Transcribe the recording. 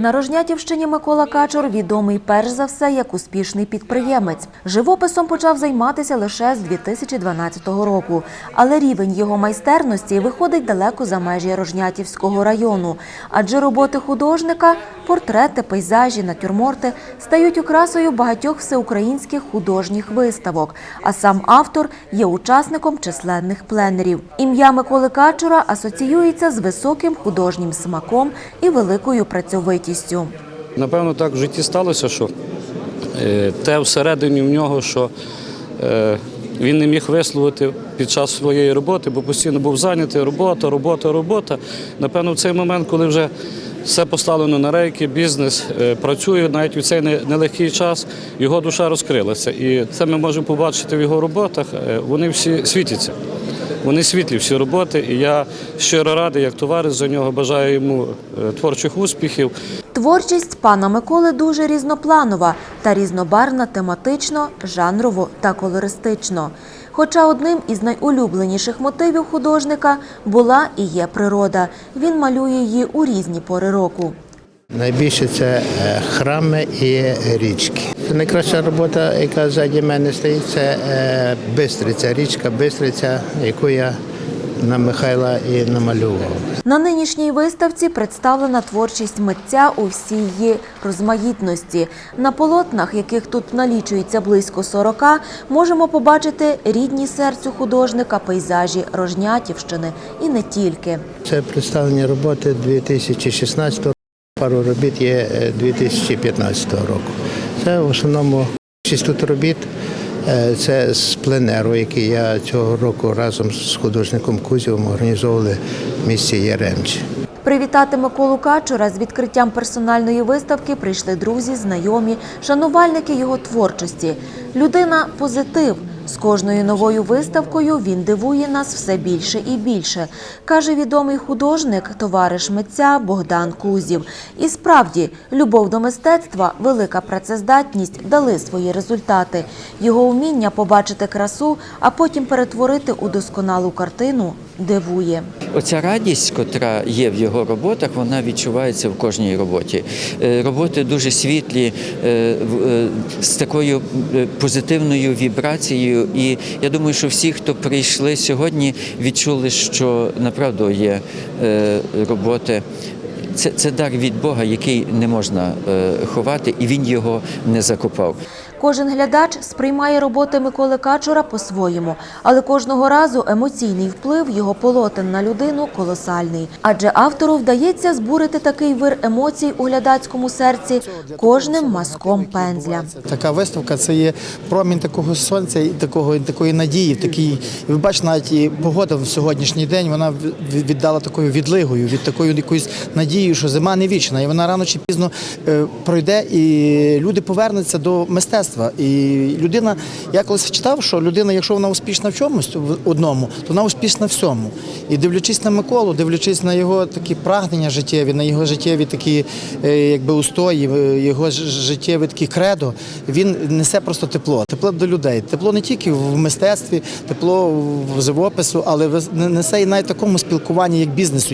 На Рожнятівщині Микола Качур відомий перш за все як успішний підприємець. Живописом почав займатися лише з 2012 року, але рівень його майстерності виходить далеко за межі Рожнятівського району. Адже роботи художника, портрети, пейзажі, натюрморти стають окрасою багатьох всеукраїнських художніх виставок. А сам автор є учасником численних пленерів. Ім'я Миколи Качура асоціюється з високим художнім смаком і великою працьовитістю. Напевно, так в житті сталося, що е, те всередині в нього, що е, він не міг висловити під час своєї роботи, бо постійно був зайнятий, робота, робота, робота. Напевно, в цей момент, коли вже все поставлено на рейки, бізнес е, працює, навіть у цей нелегкий час його душа розкрилася. І це ми можемо побачити в його роботах. Вони всі світяться. Вони світлі всі роботи, і я щиро радий, як товариш за нього. Бажаю йому е, творчих успіхів. Творчість пана Миколи дуже різнопланова та різнобарвна тематично, жанрово та колористично. Хоча одним із найулюбленіших мотивів художника була і є природа. Він малює її у різні пори року. Найбільше це е, храми і річки. Найкраща робота, яка ззаді мене стоїть, це е, Бистриця, річка Бистриця, яку я на Михайла і намалював. На нинішній виставці представлена творчість митця у всій її розмаїтності. На полотнах, яких тут налічується близько 40, можемо побачити рідні серцю художника пейзажі Рожнятівщини і не тільки. Це представлені роботи 2016 року, пару робіт є е, 2015 року. Це в основному шість тут робіт. е, Це з пленеру, який я цього року разом з художником Кузєвим організовували в місті Яремчі. Привітати Миколу Качура з відкриттям персональної виставки прийшли друзі, знайомі, шанувальники його творчості. Людина позитив. З кожною новою виставкою він дивує нас все більше і більше, каже відомий художник, товариш митця Богдан Кузів. І справді, любов до мистецтва, велика працездатність дали свої результати. Його вміння побачити красу, а потім перетворити у досконалу картину дивує. Оця радість, котра є в його роботах, вона відчувається в кожній роботі. Е, Роботи дуже світлі, е, е, з такою позитивною вібрацією. І я думаю, що всі, хто прийшли сьогодні, відчули, що направду є роботи. Це, це дар від Бога, який не можна ховати, і він його не закопав. Кожен глядач сприймає роботи Миколи Качура по-своєму, але кожного разу емоційний вплив його полотен на людину колосальний. Адже автору вдається збурити такий вир емоцій у глядацькому серці кожним мазком пензля. Така виставка це є промінь такого сонця і такого такої надії. Такий, і ви бачите, навіть і погода в сьогоднішній день вона віддала такою відлигою, від такої якоїсь надією, що зима не вічна, і вона рано чи пізно е, пройде, і люди повернуться до мистецтва. І людина, я колись читав, що людина, якщо вона успішна в чомусь в одному, то вона успішна в всьому. І дивлячись на Миколу, дивлячись на його такі прагнення життєві, на його життєві такі е, якби устої, е, його життєві такі кредо, він несе просто тепло. Тепло до людей. Тепло не тільки в мистецтві, тепло в живопису, але несе і навіть такому спілкуванні, як бізнесу.